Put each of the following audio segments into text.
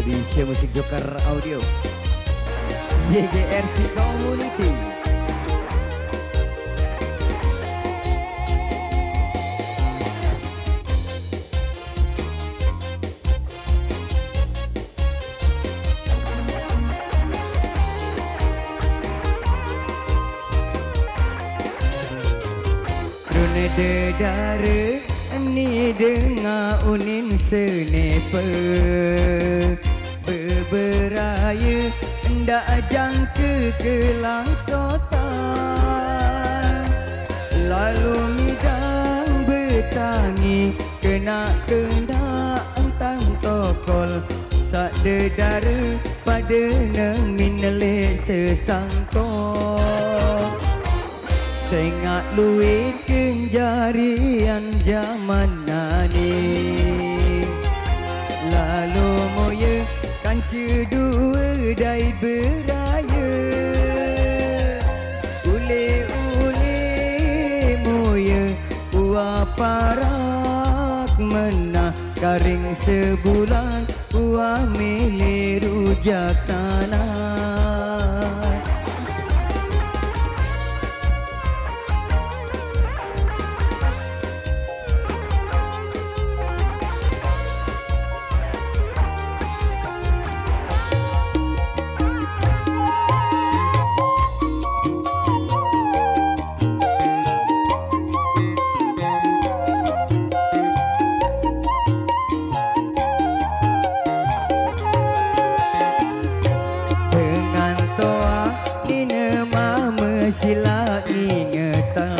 dari Share Musik Joker Audio. YGRC Community. Rune dedare ni dengar unin senepe Beberaya ndak jangka kelang sotan Lalu midang bertangi kena kena entang tokol Sak dedara pada neng minelek sesangkot Sengat luit kenjarian zaman nani. Lalu moya kanca dua dai beraya. Ule-ule moya Ua parak menah Karing sebulan. Ua milih rujak tanah mesila ingetan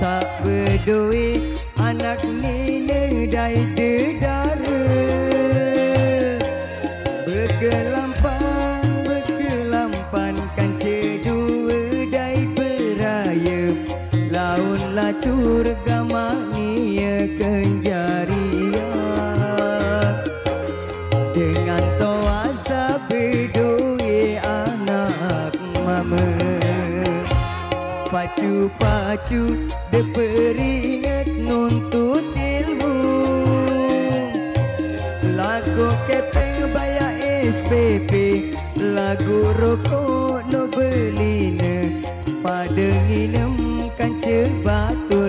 Sak berdua anak nina dai dedara. Berkelampan, berkelampan kan dua dai beraya. Laun lacur Pacu-pacu deperingat nuntut ilmu. Lagu kepeng bayar SPP Lagu rokok no belina Pada nginem kanca batur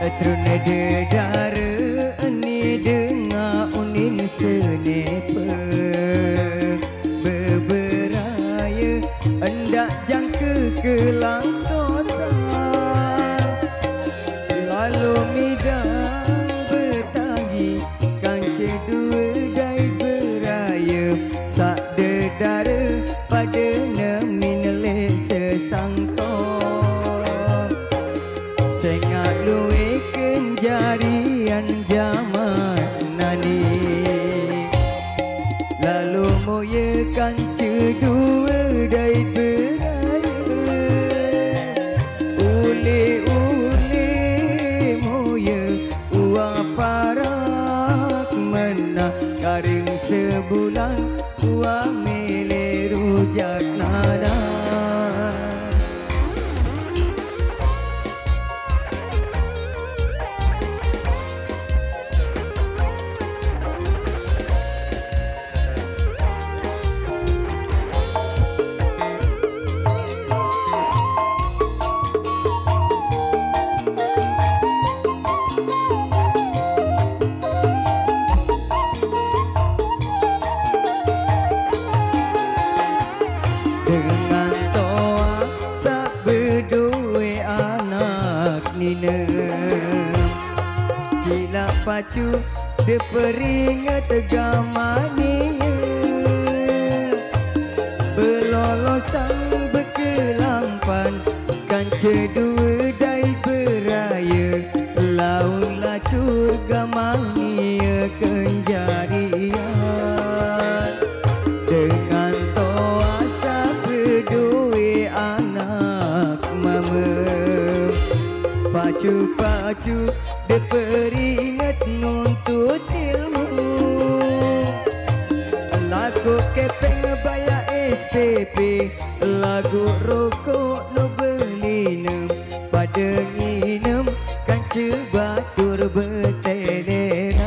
Trune dedara ni dengar unin senepe Beberaya hendak jangka kelang sotan Lalu midang bertangi Kanca dua dai beraya Sak dedara pada moya kanca dua dai beraya Ule-ule moya uang parak menah Karing sebulan uang acu de peringat gamanya. belolosan berkelampan kan cedua dai beraya. Laulah juga mania kenjari dengan toa sape anak mama. Pacu pacu de lagu rokok nu belinem pada nginem kan sebatur betenenan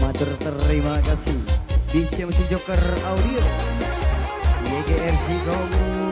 Matur terima kasih. Di sini Joker Audio. YGRC Kamu